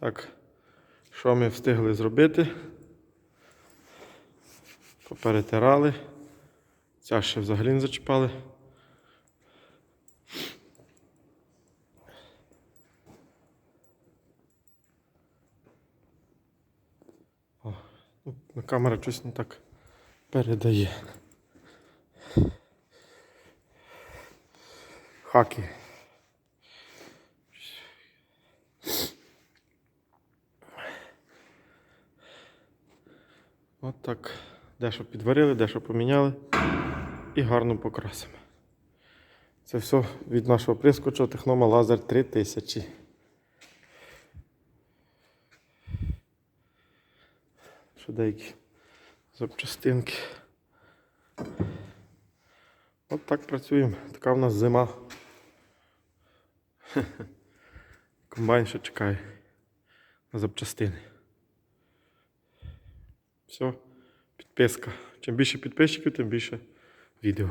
Так, що ми встигли зробити? Поперетирали. Ця ще взагалі не зачіпали. Ну, камера щось не так передає. Хаки. От так. Дещо підварили, дещо поміняли і гарно покрасимо. Це все від нашого прискочу Технома Лазер 3000. Що деякі запчастинки. От так працюємо. Така в нас зима. Комбайн ще чекає на запчастини. Все, підписка. Чим більше підписчиків, тим більше відео.